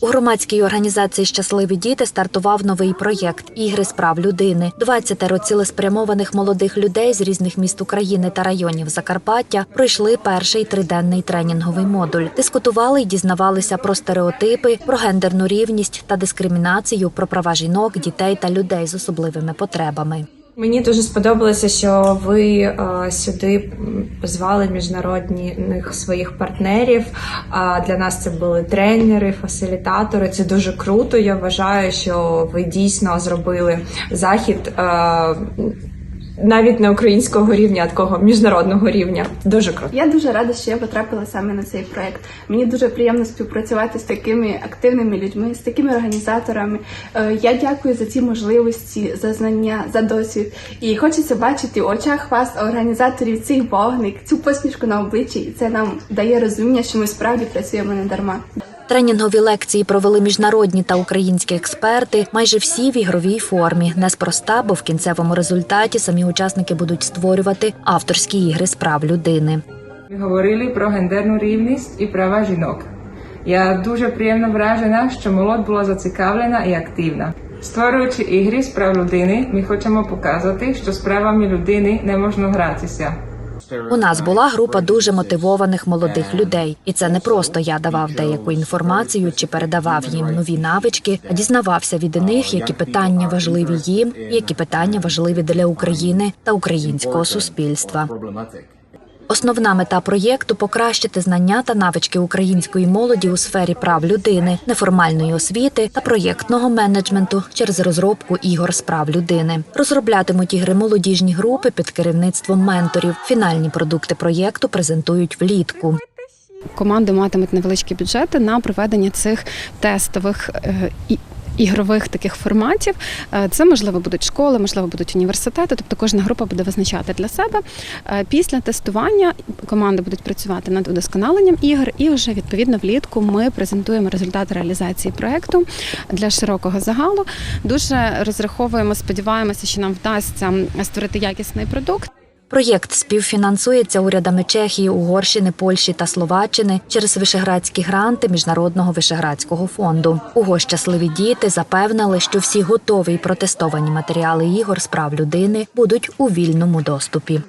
У громадській організації Щасливі діти стартував новий проєкт Ігри з прав людини. 20 цілеспрямованих молодих людей з різних міст України та районів Закарпаття пройшли перший триденний тренінговий модуль. Дискутували й дізнавалися про стереотипи, про гендерну рівність та дискримінацію, про права жінок, дітей та людей з особливими потребами. Мені дуже сподобалося, що ви е, сюди позвали міжнародних своїх партнерів. Для нас це були тренери, фасилітатори. Це дуже круто. Я вважаю, що ви дійсно зробили захід. Навіть не українського рівня, а такого міжнародного рівня. Дуже круто. Я дуже рада, що я потрапила саме на цей проект. Мені дуже приємно співпрацювати з такими активними людьми, з такими організаторами. Е, Я дякую за ці можливості, за знання, за досвід. І хочеться бачити в очах вас, організаторів, цих вогник, цю посмішку на обличчі. І це нам дає розуміння, що ми справді працюємо не дарма. Тренінгові лекції провели міжнародні та українські експерти, майже всі в ігровій формі. Неспроста, бо в кінцевому результаті самі учасники будуть створювати авторські ігри з прав людини. Ми говорили про гендерну рівність і права жінок. Я дуже приємно вражена, що молодь була зацікавлена і активна. Створюючи ігри з прав людини, ми хочемо показати, що з правами людини не можна гратися. У нас була група дуже мотивованих молодих людей, і це не просто я давав деяку інформацію чи передавав їм нові навички, а дізнавався від них, які питання важливі їм, які питання важливі для України та українського суспільства. Основна мета проєкту покращити знання та навички української молоді у сфері прав людини, неформальної освіти та проєктного менеджменту через розробку ігор з прав людини. Розроблятимуть ігри молодіжні групи під керівництвом менторів. Фінальні продукти проєкту презентують влітку. команди матимуть невеличкі бюджети на проведення цих тестових е. Ігрових таких форматів Е, це можливо будуть школи, можливо, будуть університети. Тобто кожна група буде визначати для себе. Е, Після тестування команди будуть працювати над удосконаленням ігор, і вже відповідно влітку ми презентуємо результати реалізації проекту для широкого загалу. Дуже розраховуємо, сподіваємося, що нам вдасться створити якісний продукт. Проєкт співфінансується урядами Чехії, Угорщини, Польщі та Словаччини через вишеградські гранти Міжнародного вишеградського фонду. Уго щасливі діти запевнили, що всі готові й протестовані матеріали ігор з прав людини будуть у вільному доступі.